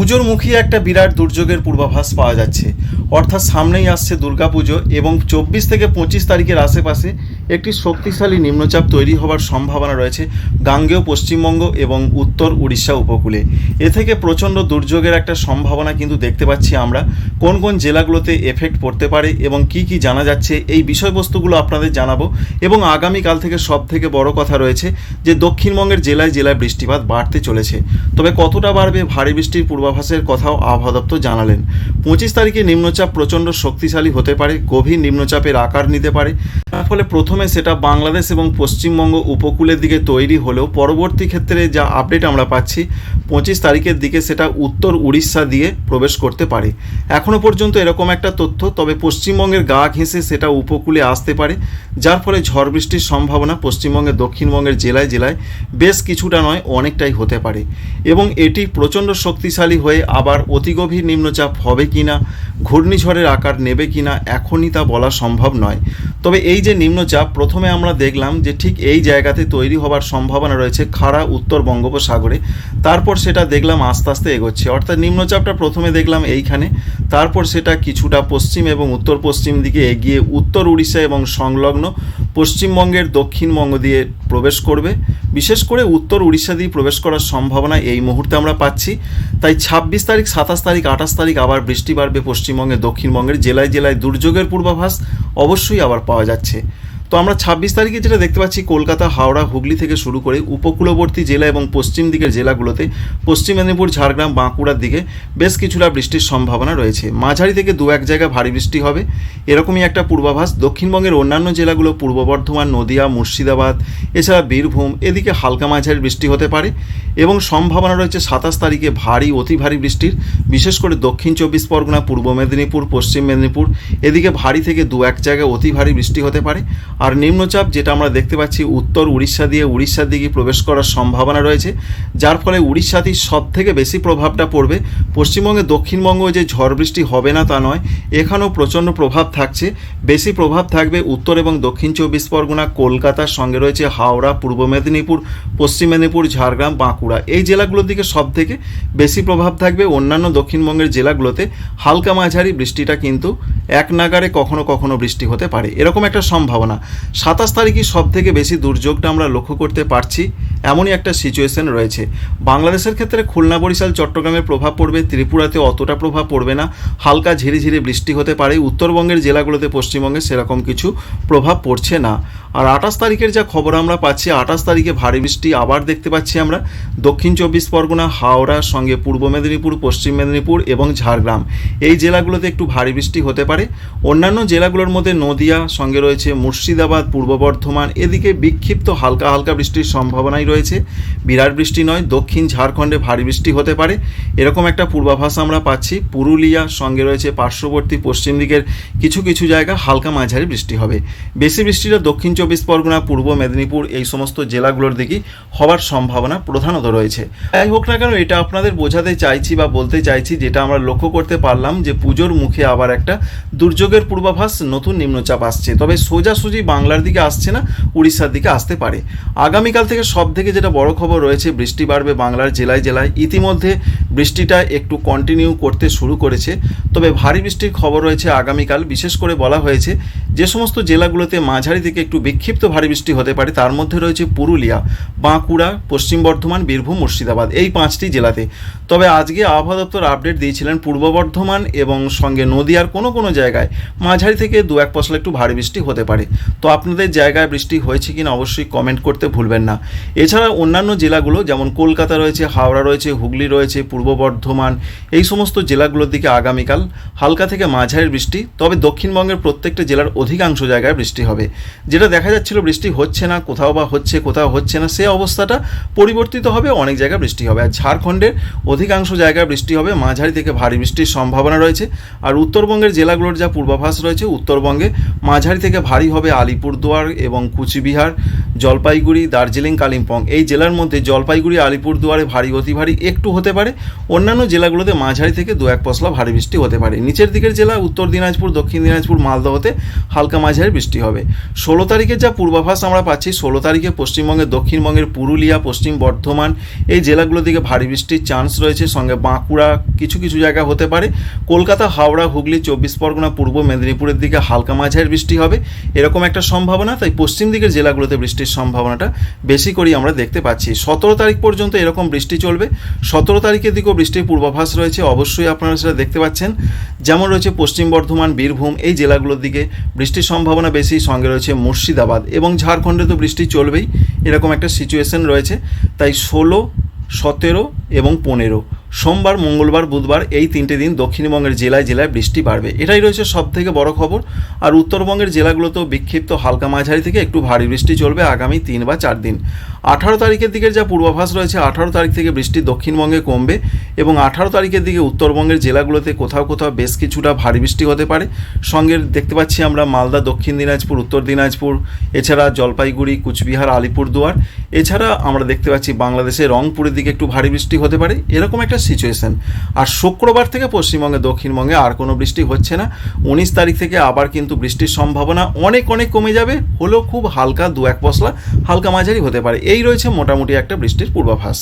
পুজোর মুখী একটা বিরাট দুর্যোগের পূর্বাভাস পাওয়া যাচ্ছে। অর্থাৎ সামনেই আসছে দুর্গাপুজো এবং চব্বিশ থেকে পঁচিশ তারিখের আশেপাশে একটি শক্তিশালী নিম্নচাপ তৈরি হওয়ার সম্ভাবনা রয়েছে গাঙ্গেয় পশ্চিমবঙ্গ এবং উত্তর উড়িষ্যা উপকূলে। এ থেকে প্রচণ্ড দুর্যোগের একটা সম্ভাবনা কিন্তু দেখতে পাচ্ছি আমরা। কোন কোন জেলাগুলোতে এফেক্ট পড়তে পারে এবং কি কি জানা যাচ্ছে এই বিষয়বস্তুগুলো আপনাদের জানাব। এবং আগামীকাল থেকে সব থেকে বড় কথা রয়েছে যে দক্ষিণবঙ্গের জেলায় জেলায় বৃষ্টিপাত বাড়তে চলেছে। তবে কতটা বাড়বে ভারী বৃষ্টির পূর্বাভাসের কথাও আবহাওয়া দপ্তর জানালেন। পঁচিশ তারিখে নিম্নচাপ প্রচণ্ড শক্তিশালী হতে পারে, গভীর নিম্নচাপের আকার নিতে পারে। তার ফলে প্রথমে সেটা বাংলাদেশ এবং পশ্চিমবঙ্গ উপকূলের দিকে তৈরি হলেও পরবর্তী ক্ষেত্রে যা আপডেট আমরা পাচ্ছি পঁচিশ তারিখের দিকে সেটা উত্তর উড়িষ্যা দিয়ে প্রবেশ করতে পারে। এখনও পর্যন্ত এরকম একটা তথ্য, তবে পশ্চিমবঙ্গের গা ঘেঁষে সেটা উপকূলে আসতে পারে। যার ফলে ঝড় বৃষ্টির সম্ভাবনা পশ্চিমবঙ্গের দক্ষিণবঙ্গের জেলায় জেলায় বেশ কিছুটা নয়, অনেকটাই হতে পারে। এবং এটি প্রচণ্ড শক্তিশালী হয়ে আবার অতি গভীর নিম্নচাপ হবে কিনা, ঘূর্ণিঝড়ের আকার নেবে কি না এখনই তা বলা সম্ভব নয়। তবে এই যে নিম্নচাপ, প্রথমে আমরা দেখলাম যে ঠিক এই জায়গাতে তৈরি হবার সম্ভাবনা রয়েছে খাড়া উত্তর বঙ্গোপসাগরে। তারপর সেটা দেখলাম আস্তে আস্তে এগোচ্ছে। অর্থাৎ নিম্নচাপটা প্রথমে দেখলাম এইখানে। তারপর সেটা কিছুটা পশ্চিম এবং উত্তর পশ্চিম দিকে এগিয়ে উত্তর উড়িষ্যা এবং সংলগ্ন পশ্চিমবঙ্গের দক্ষিণবঙ্গ দিয়ে প্রবেশ করবে। বিশেষ করে উত্তর উড়িষ্যা দিয়ে প্রবেশ করার সম্ভাবনা এই মুহূর্তে আমরা পাচ্ছি। তাই ছাব্বিশ তারিখ, সাতাশ তারিখ, আঠাশ তারিখ আবার বৃষ্টি বাড়বে পশ্চিমবঙ্গে দক্ষিণবঙ্গের জেলায় জেলায়। দুর্যোগের পূর্বাভাস অবশ্যই আবার পাওয়া যাচ্ছে। তো আমরা ছাব্বিশ তারিখে যেটা দেখতে পাচ্ছি, কলকাতা, হাওড়া, হুগলি থেকে শুরু করে উপকূলবর্তী জেলা এবং পশ্চিম দিকের জেলাগুলোতে, পশ্চিম মেদিনীপুর, ঝাড়গ্রাম, বাঁকুড়ার দিকে বেশ কিছুটা বৃষ্টির সম্ভাবনা রয়েছে। মাঝারি থেকে দু এক জায়গায় ভারী বৃষ্টি হবে। এরকমই একটা পূর্বাভাস। দক্ষিণবঙ্গের অন্যান্য জেলাগুলো, পূর্ব বর্ধমান, নদিয়া, মুর্শিদাবাদ, এছাড়া বীরভূম, এদিকে হালকা মাঝারি বৃষ্টি হতে পারে এবং সম্ভাবনা রয়েছে সাতাশ তারিখে ভারী, অতি ভারী বৃষ্টির। বিশেষ করে দক্ষিণ চব্বিশ পরগনা, পূর্ব মেদিনীপুর, পশ্চিম মেদিনীপুর, এদিকে ভারী থেকে দু এক জায়গায় অতি ভারী বৃষ্টি হতে পারে। আর নিম্নচাপ যেটা আমরা দেখতে পাচ্ছি উত্তর উড়িষ্যা দিয়ে উড়িষ্যার দিকে প্রবেশ করার সম্ভাবনা রয়েছে, যার ফলে উড়িষ্যাতেই সব থেকে বেশি প্রভাবটা পড়বে। পশ্চিমবঙ্গে দক্ষিণবঙ্গ যে ঝড় বৃষ্টি হবে না তা নয়, এখানেও প্রচণ্ড প্রভাব থাকছে। বেশি প্রভাব থাকবে উত্তর এবং দক্ষিণ চব্বিশ পরগনা, কলকাতার সঙ্গে রয়েছে হাওড়া, পূর্ব মেদিনীপুর, পশ্চিম মেদিনীপুর, ঝাড়গ্রাম, বাঁকুড়া। এই জেলাগুলোর দিকে সব থেকে বেশি প্রভাব থাকবে অন্যান্য দক্ষিণবঙ্গের জেলাগুলোতে। হালকা মাঝারি বৃষ্টিটা কিন্তু এক নাগারে কখনো কখনো বৃষ্টি হতে পারে। এরকম একটা সম্ভাবনা। সাতাশ তারিখই সব থেকে বেশি দুর্যোগটা আমরা লক্ষ্য করতে পারছি। এমনই একটা সিচুয়েশন রয়েছে। বাংলাদেশের ক্ষেত্রে খুলনা, বরিশাল, চট্টগ্রামের প্রভাব পড়বে, ত্রিপুরাতে অতটা প্রভাব পড়বে না। হালকা ঝিরিঝিরি বৃষ্টি হতে পারে। উত্তরবঙ্গের জেলাগুলোতে পশ্চিমবঙ্গে সেরকম কিছু প্রভাব পড়ছে না। আর আঠাশ তারিখের যা খবর আমরা পাচ্ছি, আঠাশ তারিখে ভারী বৃষ্টি আবার দেখতে পাচ্ছি আমরা। দক্ষিণ চব্বিশ পরগনা, হাওড়া, সঙ্গে পূর্ব মেদিনীপুর, পশ্চিম মেদিনীপুর এবং ঝাড়গ্রাম। এই জেলাগুলোতে একটু ভারী বৃষ্টি হতে পারে। অন্যান্য জেলাগুলোর মধ্যে নদিয়া, সঙ্গে রয়েছে মুর্শিদাবাদ, পূর্ব বর্ধমান, এদিকে বিক্ষিপ্ত হালকা হালকা বৃষ্টির সম্ভাবনাই রয়েছে। বিরাট বৃষ্টি নয়, দক্ষিণ ঝাড়খণ্ডে ভারী বৃষ্টি হতে পারে। এরকম একটা পূর্বাভাস আমরা পাচ্ছি। পুরুলিয়া সঙ্গে রয়েছে পার্শ্ববর্তী পশ্চিম দিকের কিছু কিছু জায়গা হালকা মাঝারি বৃষ্টি হবে। বেশি বৃষ্টিটা দক্ষিণ চব্বিশ পরগনা, পূর্ব মেদিনীপুর এই সমস্ত জেলাগুলোর দিকেই হওয়ার সম্ভাবনা প্রধানত রয়েছে। যাই হোক না কেন, এটা আপনাদের বোঝাতে চাইছি বা বলতে চাইছি, যেটা আমরা লক্ষ্য করতে পারলাম যে পুজোর মুখে আবার একটা দুর্যোগের পূর্বাভাস, নতুন নিম্নচাপ আসছে। তবে সোজাসুজি বাংলার দিকে আসছে না, উড়িষ্যার দিকে আসতে পারে। আগামীকাল থেকে সব থেকে যেটা বড় খবর রয়েছে, বৃষ্টি বাড়বে বাংলার জেলায় জেলায়। ইতিমধ্যে বৃষ্টিটা একটু কন্টিনিউ করতে শুরু করেছে। তবে ভারী বৃষ্টির খবর রয়েছে আগামীকাল। বিশেষ করে বলা হয়েছে, যে সমস্ত জেলাগুলোতে মাঝারি থেকে একটু বিক্ষিপ্ত ভারী বৃষ্টি হতে পারে, তার মধ্যে রয়েছে পুরুলিয়া, বাঁকুড়া, পশ্চিম বর্ধমান, বীরভূম, মুর্শিদাবাদ, এই পাঁচটি জেলাতে। তবে আজকে আবহাওয়া দপ্তর আপডেট দিয়েছিলেন পূর্ব বর্ধমান এবং সঙ্গে নদিয়ার কোনো কোনো জায়গায় মাঝারি থেকে দু এক পশলা একটু ভারী বৃষ্টি হতে পারে। তো আপনাদের জায়গায় বৃষ্টি হয়েছে কিনা অবশ্যই কমেন্ট করতে ভুলবেন না। এছাড়া অন্যান্য জেলাগুলো, যেমন কলকাতা রয়েছে, হাওড়া রয়েছে, হুগলি রয়েছে, পূর্ব বর্ধমান, এই সমস্ত জেলাগুলোর দিকে আগামীকাল হালকা থেকে মাঝারি বৃষ্টি, তবে দক্ষিণবঙ্গের প্রত্যেকটা জেলার অধিকাংশ জায়গায় বৃষ্টি হবে। যেটা দেখা যাচ্ছিল বৃষ্টি হচ্ছে না, কোথাও বা হচ্ছে, কোথাও হচ্ছে না, সে অবস্থাটা পরিবর্তিত হবে, অনেক জায়গায় বৃষ্টি হবে। আর ঝাড়খণ্ডের অধিকাংশ জায়গায় বৃষ্টি হবে, মাঝারি থেকে ভারী বৃষ্টির সম্ভাবনা রয়েছে। আর উত্তরবঙ্গের জেলাগুলোর যা পূর্বাভাস রয়েছে, উত্তরবঙ্গে মাঝারি থেকে ভারী হবে আলিপুরদুয়ার এবং কুচবিহার, জলপাইগুড়ি, দার্জিলিং, কালিম্পং। এই জেলার মধ্যে জলপাইগুড়ি, আলিপুরদুয়ারে ভারী, অতি ভারী একটু হতে পারে। অন্যান্য জেলাগুলোতে মাঝারি থেকে দু এক পশলা ভারী বৃষ্টি হতে পারে। নিচের দিকের জেলা উত্তর দিনাজপুর, দক্ষিণ দিনাজপুর মালদহতে হালকা মাঝারি বৃষ্টি হবে। ষোলো তারিখে যা পূর্বাভাস আমরা পাচ্ছি, ষোলো তারিখে পশ্চিমবঙ্গের দক্ষিণবঙ্গের পুরুলিয়া, পশ্চিম বর্ধমান, এই জেলাগুলো দিকে ভারী বৃষ্টির চান্স রয়েছে। সঙ্গে বাঁকুড়া কিছু কিছু জায়গা হতে পারে। কলকাতা, হাওড়া, হুগলি, চব্বিশ পরগনা, পূর্ব মেদিনীপুরের দিকে হালকা মাঝারি বৃষ্টি হবে। এরকম একটা সম্ভাবনা, তাই পশ্চিম দিকের জেলাগুলোতে বৃষ্টির সম্ভাবনাটা বেশি করেই আমরা দেখতে পাচ্ছি। সতেরো তারিখ পর্যন্ত এরকম বৃষ্টি চলবে। সতেরো তারিখের দিকেও বৃষ্টির পূর্বাভাস রয়েছে, অবশ্যই আপনারা সেটা দেখতে পাচ্ছেন। যেমন রয়েছে পশ্চিম বর্ধমান, বীরভূম, এই জেলাগুলোর দিকে বৃষ্টির সম্ভাবনা বেশি। সঙ্গে রয়েছে মুর্শিদাবাদ এবং ঝাড়খণ্ডে তো বৃষ্টি চলবেই, এরকম একটা সিচুয়েশন রয়েছে। তাই ষোলো, সতেরো এবং পনেরো সোমবার, মঙ্গলবার, বুধবার এই তিনটে দিন দক্ষিণবঙ্গের জেলায় জেলায় বৃষ্টি বাড়বে। এটাই রয়েছে সব থেকে বড় খবর। আর উত্তরবঙ্গের জেলাগুলোতেও বিক্ষিপ্ত হালকা মাঝারি থেকে একটু ভারী বৃষ্টি চলবে আগামী তিন বা চার দিন। আঠারো তারিখের দিকের যা পূর্বাভাস রয়েছে, আঠারো তারিখ থেকে বৃষ্টি দক্ষিণবঙ্গে কমবে এবং আঠারো তারিখের দিকে উত্তরবঙ্গের জেলাগুলোতে কোথাও কোথাও বেশ কিছুটা ভারী বৃষ্টি হতে পারে। সঙ্গে দেখতে পাচ্ছি আমরা মালদা, দক্ষিণ দিনাজপুর, উত্তর দিনাজপুর, এছাড়া জলপাইগুড়ি, কুচবিহার, আলিপুরদুয়ার। এছাড়া আমরা দেখতে পাচ্ছি বাংলাদেশের রংপুরের দিকে একটু ভারী বৃষ্টি হতে পারে, এরকম একটা সিচুয়েশন আর শুক্রবার থেকে পশ্চিমবঙ্গে, দক্ষিণবঙ্গে আর কোনো বৃষ্টি হচ্ছে না। উনিশ তারিখ থেকে আবার কিন্তু বৃষ্টির সম্ভাবনা অনেক অনেক কমে যাবে। হলেও খুব হালকা দু এক পশলা হালকা মাঝারি হতে পারে। এই রয়েছে মোটামুটি একটা বৃষ্টির পূর্বাভাস।